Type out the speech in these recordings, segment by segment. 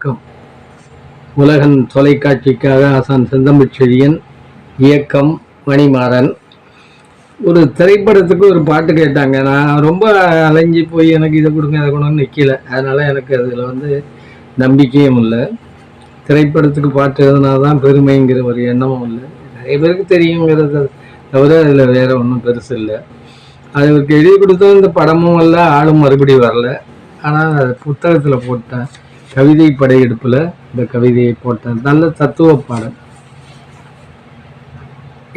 வணக்கம். உலகன் தொலைக்காட்சிக்காக ஆசான் செந்தமிழ் செழியன் இயக்கம் மணிமாறன். ஒரு திரைப்படத்துக்கு ஒரு பாட்டு கேட்டாங்க. நான் ரொம்ப அலைஞ்சி போய் எனக்கு இதை கொடுங்க அதை கொடுங்கன்னு நிற்கல அதனால் எனக்கு அதில் வந்து நம்பிக்கையும் இல்லை. திரைப்படத்துக்கு பாட்டு எழுதுனா தான் பெருமைங்கிற ஒரு எண்ணமும் இல்லை. நிறைய பேருக்கு தெரியுங்கிறத தவிர அதில் வேறு ஒன்றும் பெருசு இல்லை. அதுக்கு எழுதி கொடுத்தோம் இந்த படமும் இல்லை ஆளும் மறுபடியும் வரல. ஆனால் புத்தகத்தில் போட்டேன். கவிதை படையெடுப்பில் இந்த கவிதையை போட்டேன் நல்ல தத்துவ பாடல்.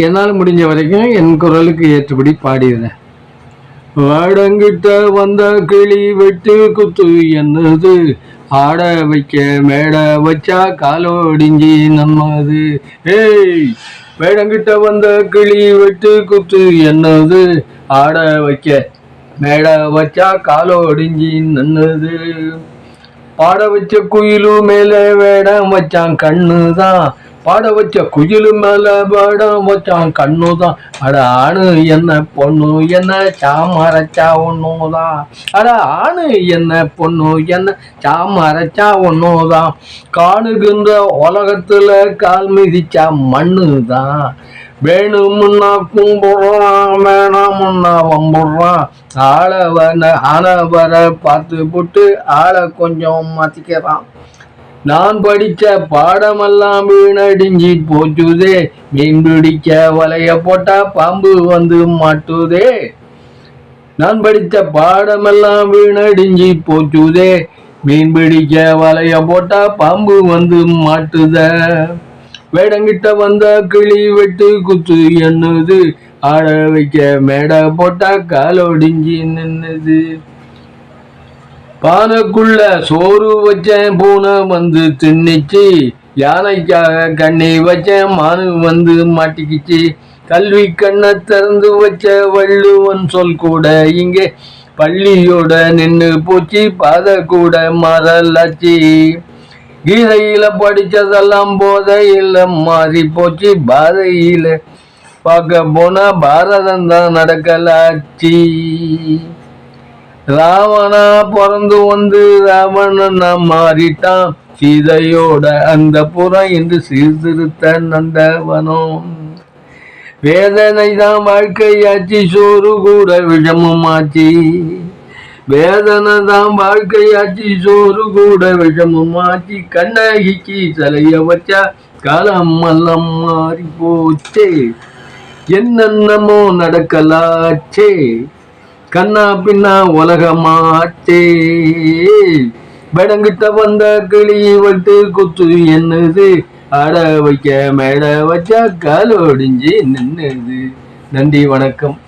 என்னால் முடிஞ்ச வரைக்கும் என் குரலுக்கு ஏற்றபடி பாடிடுறேன் வாடங்கிட்ட வந்த கிளி வெட்டு குத்து என்னது? ஆட வைக்க மேட வச்சா காலோடிஞ்சி நம்மது ஏய் மேடங்கிட்ட வந்த கிளி வெட்டு குத்து என்னது? ஆட வைக்க மேட வச்சா காலோடிஞ்சி நன்னது பாட வச்ச குயிலு மேலே வேடம் வச்சான் கண்ணு தான் பாட வச்ச குயிலு மேலே வேடம் வச்சான் கண்ணு தான் அட ஆணு என்ன பொண்ணு என்ன சாமரைச்சா ஒன்றுதான் அட ஆணு என்ன பொண்ணு என்ன சாமரைச்சா ஒன்றுதான் காணுகின்ற உலகத்தில் கால் மிதிச்சா முன்னால் கும்போ வேணும் முன்னா வம்புடுறான். ஆளவன ஆனவரை பார்த்து போட்டு ஆளை கொஞ்சம் மாத்திக்கிறான். நான் படிச்ச பாடமெல்லாம் வீணடிஞ்சி போச்சுதே. மீன் பிடிக்க வலைய போட்டா பாம்பு வந்து மாட்டுதே. நான் படித்த பாடமெல்லாம் வீணடிஞ்சி போச்சுதே. மீன் பிடிக்க வலைய போட்டா பாம்பு வந்து மாட்டுத. வேடங்கிட்ட வந்த கிளி வெட்டு குத்து என்னது? ஆட வைக்க மேடை போட்டா கால் ஒடுங்கி நின்னது. பானைக்குள்ள சோறு வச்சேன் பூனை வந்து தின்னுச்சு. யானைக்காக கண்ணி வச்சேன் மானு வந்து மாட்டிக்கிச்சு. கல்வி கண்ணை திறந்து வச்ச வள்ளுவன் சொல் கூட இங்கே பள்ளியோட நின்று போச்சு பாதை கூட மாறலாச்சு. கீதையில படிச்சதெல்லாம் போதையில மாறி போச்சு பாதையில பார்க்க போனா பாரதம் தான் நடக்கலாச்சி. ராவணா பிறந்து வந்து ராவணனா மாறிட்டான். சீதையோட அந்த புறம் என்று சீர்திருத்த நந்தவனம். வேதனை தான் வாழ்க்கையாச்சு சோறு கூட விஷமும் ஆச்சு வேதனை தான் வாழ்க்கையாச்சு சோறு கூட விஷமும் ஆச்சு கண்ணகிக்கு சிலைய வச்சா காலம் மல்லம் மாறி போச்சே. என்னென்னமோ நடக்கலாச்சே. கண்ணா பின்னா உலகமாச்சே. பெடங்கிட்ட வந்த கிளி வட்டு குத்து என்னது? ஆட வைக்க மேட வச்சா காலோடிஞ்சு நின்னுது. நன்றி வணக்கம்.